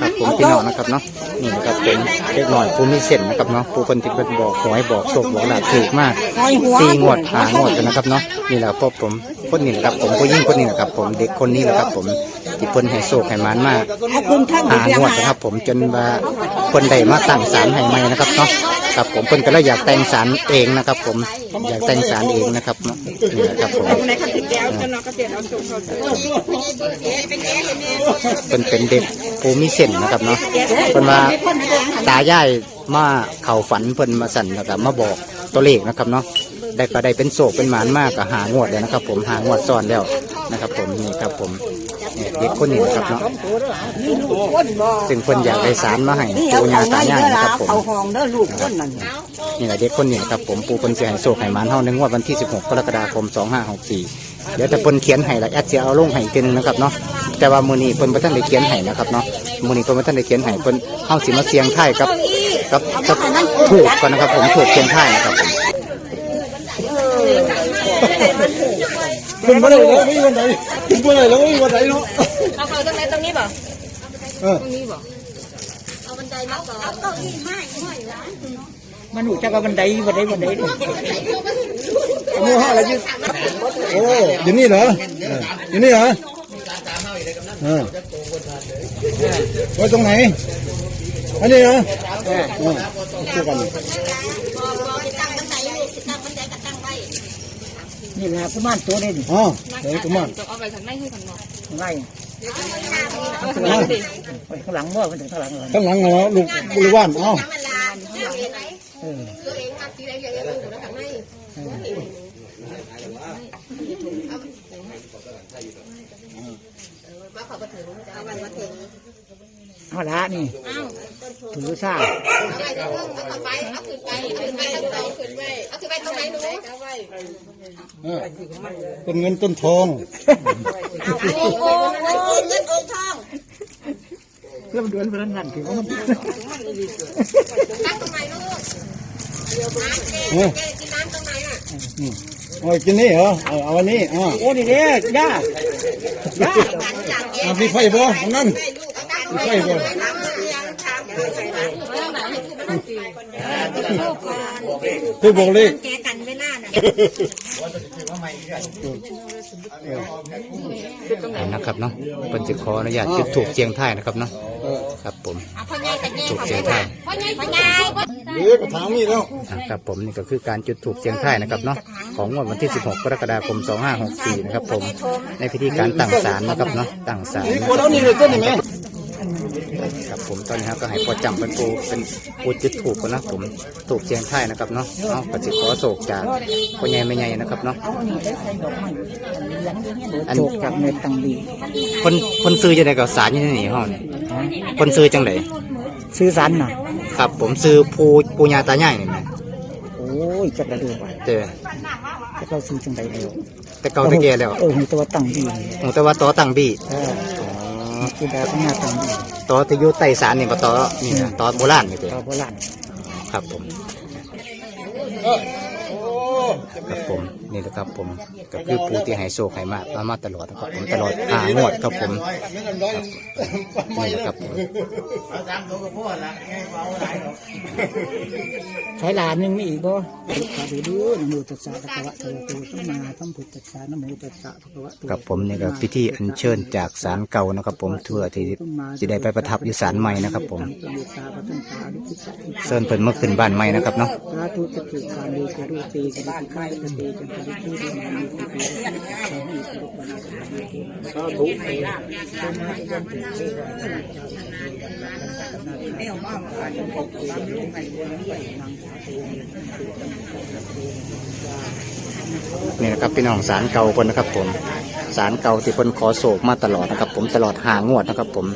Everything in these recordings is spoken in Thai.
ครับผมพี่น้องนะครับเนาะนี่นะครับเป็นเล็กหน่อยผู้มีเส้นนะครับเนาะผู้คนที่เป็นบอกขอให้บอกโชคบอกลาภถูกมากสี่งวดหางวดกันนะครับเนาะนี่แหละพบผมคนนี้แหละครับผมผู้ยิ่งคนนี้แหละครับผมเด็กคนนี้แหละครับผมที่เพิ่นให้โชคให้มานมากให้คุณท่านหางวดนะครับ ผมจนว่าคนใดมาตั้งศาลให้ใหม่นะครับเนาะครับผมเพิ่นก็เลยอยากแต่งศาลเองนะครับ ผมอยากแต่งศาลเองนะครับเนาะนี่แหละครับผมในขันติแก้วจะนอนก็เตียนเอาจุกเขาเป็นเป็นเด็ก ผู้มีเส้นนะครับเนาะเพิ่นว่าตายายมาเข่าฝันเพิ่นมาสั่นแล้วก็มาบอกตัวเลขนะครับเนาะได้ก็ได้เป็นโศกเป็นหมานมากกับหางวดเลยนะครับ ผมหางวดซ้อนแล้วนะครับ ผมนี่ครับผมเนี่ยเด็กคนนี้นะครับเนาะซึ่งเพิ่นอยากได้สารมาให้นี่เอาปู่ขย่าองตามาเยยายอะนะแล้ครับผมเอาห้องเด้อลูกคนนั้นนี่แหละเด็กคนนี้นะครับผมปูเพิ่นสิให้โศกให้หมานเฮาในงวดวันที่ 16 กรกฎาคม 2564 เดี๋ยวแต่เพิ่นเขียนให้ละแอดสิเอาลงให้อีกทีนึงนะครับเนาะ แต่ว่ามื้อนี้เพิ่นบ่ทันได้เขียนให้นะครับเนาะมื้อนี้เพิ่นบ่ทันได้เขียนให้เพิ่นเฮาสิมาเสียงทายกับกับกับถูกก่อนนะครับ ผมถูกเสียงทายนะครับผมขึ้นมาเลยแล้วไม่มีวันไหนขึ้นมาเลยแล้วไม่มีวันไหนเนาะเอาเขาตรงไหนตรงนี้บ่เออตรงนี้บ่มันหนูจะกับบันไดบันไดบันไดเลยโม่ห้าอะไรยืดโอ้อยู่นี่เหรอเอออยู่นี่เหรอ เออไว้ตรงไหนอันนี้เหรอเออเออช่วยกันนี่แหละประมาณตัวนี้ดิอ๋อเดี๋ยกูมาจะเอาไปทางไหนให้ทางนอกไล่เอาทางไหนดิข้างหลังว่ามันถึงข้างหลังเลยข้างหลังเหรอลูกบริวารเอ้าเออ เอาละนี่ถือซ่าเออต้นเงินต้นทองแล้วมันเดือนพนันนั่นถือว่ามันเอออืม เอากินนี่เหรอเอาเอาอันนี้อ่าโอ้นี่เนี่ยย่าย่าเอามีไฟบ่ตรงนั้นมีไฟบ่คือบอกเลขแกกันเวลาน่ะ นะครับเนาะเพิ่นสิขออนุญาตจุดถูกเสียงทายนะครับเนาะครับผมพ่อใหญ่กันแย่ถูกเสียงทายพ่อใหญ่พ่อใหญ่เดี๋ยวกระถางนี่แล้วนะครับผมนี่ก็คือการจุดถูกเสียงทายนะครับเนาะของงวดวันที่ 16 กรกฎาคม 2564 นะครับผมในพิธีการตั้งศาลนะครับเนาะตั้งศาลนี่กลัวแล้วนี่เลยต้นนี่ไหม ครับผมตอนนี้ครับก็ให้พอจำเป็นปูเป็นปูจุดถูกกันนะผมถูกเสียงทายนะครับเนาะเอาปฏิขอโศกจากพ่อใหญ่แม่ใหญ่นะครับเนาะอันโจกจากเน็ตตังดีคนคนซื้อจะได้กับสารอยู่ในนี่ห้องนี่คนซื้อจังไดซื้อสันน่ะครับ ผมซื้อปูปูญาตาใหญ่นี่นะโอ้ยจักระดูกไปเจอจักเราซื้อจังใดเดียวแต่เก่าแต่แก่แล้วเออมีตัวตังดีโอ้แต่ว่าต่อตั้งบี้เอออ๋อ คือดาวข้างหน้าตังดีต่อที่อยู่ใต้ศาลนี่บ่ต่อนี่นะต่อโบราณนี่เด้ดาวโบราณครับผมครับผม นี่นะครับผมก็คือผู้ที่ให้โชคให้มากมามาตลอดนะครับผมตลอดหางวดครับผมนี่นะครับผมใช้หลานยังมีอีกบ่สาธุดูนะโมตัสสะภะคะวะโตอะระหะโตสัมมาสัมพุทธัสสะนะโมตัสสะภะคะวะโตครับผมนี่ก็พิธีอัญเชิญจากศาลเก่านะครับ ผมเพื่อที่จะได้ไปประทับอยู่ศาลใหม่นะครับ ผมเชิญเพิ่นเมื่อขึ้นบ้านใหม่นะครับเนาะสาธุจะถือการรูปีกันที่ข้าจะตีกันที่ที่ดีมาดีที่ดีขอให้สุขวันธุเองไม่เอามาอาจจะความรู้ใหม่ด้วยนางสาธุนี่นะครับพี่น้องศาลเก่าคนนะครับผมศาลเก่าที่เพิ่นขอโศกมาตลอดนะครับผมตลอดหางวดนะครับผม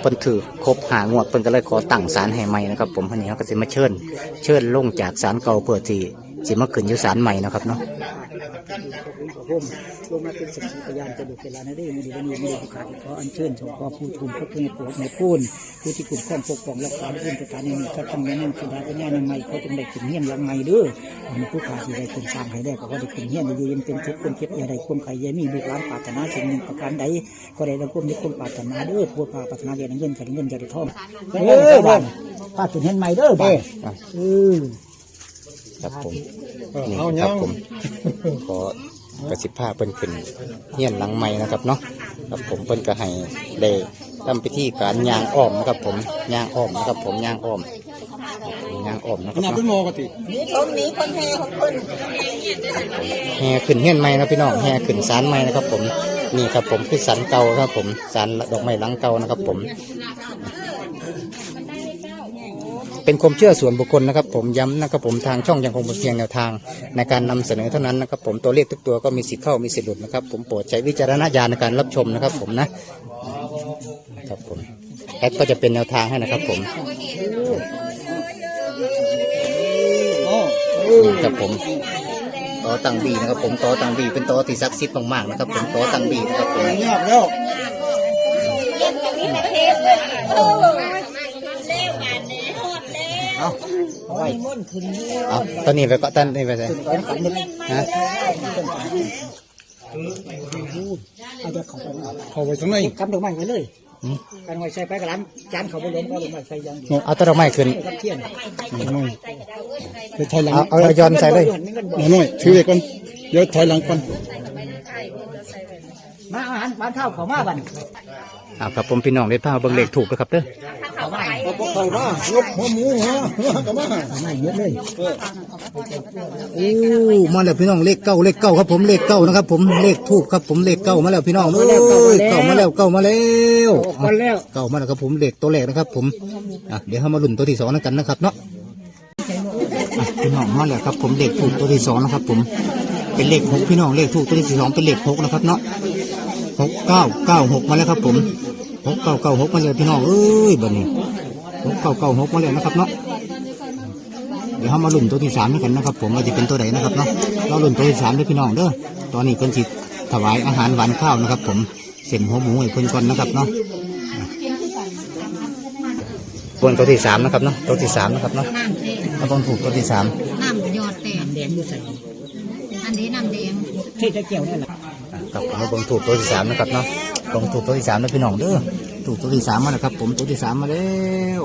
เพิ่นถือครบหางวดเพิ่นก็เลยขอตั้งศาลให้ใหม่นะครับผมเพิ่นนี้เขาก็สิมาเชิญ เชิญลงจากศาลเก่าเพื่อที่สิมาขึ้นอยู่ศาลใหม่นะครับเนาะ เป็นพระพุทธพระพรหมลงมาเป็นสักขีพยานจะดูเวลาในเรื่องมีวันนี้มีโอกาสขออัญเชิญสงฆ์ขอผู้ทุนพระพุทธปวในพูนผู้ที่คุ้มครองปกป้องรักษาพื้นสถานนี้ก็ต้องแนะนำสุดาเป็นแน่นใหม่เขาจึงได้ขึ้นเฮี้ยนยังไงด้ออันนี้ผู้ขาที่ได้คนสร้างให้ได้ก็ว่าได้ขึ้นเฮี้ยนอยู่ยังเป็นทุกคนเก็บอย่าได้ความใครยังมีลูกหลานปารถนาสิ่งหนึ่งประการใดก็ได้รับความนิยมปารถนาด้อผู้ปารถนาเรียนเงินกันเงินจะได้ท่องเออบ้านป้าขึ้นเฮียนใหม่เด้อบ้านเออ ครับผมเออนี่เอาคยัรับงผมขอกระสิบผ้าเปิ้นขึ้นเฮียนหลังไม้นะครับเนาะครับผมเปิ้นก็ให้ได้ทำพิธีการยางอ้อมนะครับผมยางอ้อมนะครับผมยางอ้อมยางอ้อมนะคขรับนาดเนาะเป็นโมกตินี่ตรงนี้คนแห่ของคนแห่ขึ้นเฮียนไม้นะพี่น้องแห่ขึ้นศาลไม้นะครับ ผมนี่ครับผมคือสันเก่าครับผมสันดอกไม้หลังเก่านะครับ ผม เป็นความเชื่อส่วนบุคคลนะครับ ผมย้ำนะครับผมทางช่องยังคงเป็นเพียงแนวทาง ในการนำเสนอเท่านั้นนะครับ ผมตัวเลขทุกตัวก็มีสิทธิ์เข้ามีสิทธิ์หลุดนะครับ ผมโปรดใช้วิจารณญาณในการรับชมนะครับ ผมนะครับผมแอดก็จะเป็นแนวทางให้นะครับ ผมนี่ครับผมต่อตังบีนะครับ ผมต่อตังบีเป็นต่อที่ศักดิ์สิทธิ์มากๆนะครับ ผมต่อตังบีนะครับผมยากแล้ว ดแล้วเอาไว้ม่นขึ้นเอาตอนนี้ไปก็ตอนนี้ไปเลยก้อนขันหนึ่งฮะเอาจะเขาไปเข้าไปข้างในกำดอกไม้ไว้เลยกันไว้ใส่ไปกระลันจานเขาไปล้มก็ดอกไม้ใส่ยังเดียวเอาต้นดอกไม้ขึ้นกับเทียนเดี๋ยวถอยหลังเอาเอาเอาย้อนใส่เลยหน่อยหน่อยถือไว้ก่อนเดี๋ยวถอยหลังก่อน มาอาหารบ้านข้าวเขามาบันอ่าครับผมพี่น้องได้พาเบิ่งเลขถูกแล้วครับเด้อเขามาพอเข้ามางบหัวหมูหัวหัวกับมาเขามาเยอะเลยโอ้มาแล้วพี่น้องเลขเก้าเลขเก้าครับผมเลขเก้านะครับ ผมเลขถูกครับผมเลขเก้ามาแล้วพี่น้องเอ้ยเก้ามาแล้วเก้ามาแล้วคนแล้วเก้ามาแล้วครับผมเลขตัวแรกนะครับ ผมอะเดี๋ยวเรามาลุ้นตัวที่สองแล้วกันนะครับเนาะอะพี่น้องมาแล้วครับผมเลขถูกตัวที่สองนะครับ ผมเป็นเลขหกพี่น้องเลขถูกตัวที่สองเป็นเลขหกนะครับเนาะ หกเก้าเก้าหกมาแล้วครับผมหกเก้าเก้าหกมาเลยพี่น้องเอ้ยบัดนี้หกเก้าเก้าหกมาแล้วนะครับเนาะเดี๋ยวเรามาลุ้นตัวที่สามด้วยกันนะครับ ผมว่าจะเป็นตัวไหนนะครับเนาะเราลุ้นตัวที่สามด้วยพี่น้องเด้อตอนนี้เพิ่นสิถวายอาหารหวานข้าวนะครับ ผมเส้นหัวหมูให้เพิ่นก่อนนะครับเนาะบนตัวที่สามนะครับเนาะตัวที่สามนะครับเนาะเราต้องถูกตัวที่สามน้ำยอดแตงแดงอยู่ใส่อันนี้น้ำแดงเทศเกี่ยวนี่แหละ ครับผมมาเบิ่งถูกตัวที่สามนะครับเนาะลงถูกตัวที่สามนะพี่น้องเด้อถูกตัวที่สามมาแล้วครับ ผมตัวที่สามมาแล้ว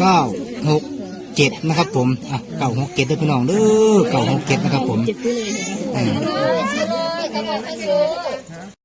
เก้าหกเจ็ดนะครับ ผมอะเก้าหกเจ็ดเด้อพี่น้องเด้อเก้าหกเจ็ดนะครับ ผมเจ็ดตัวเลย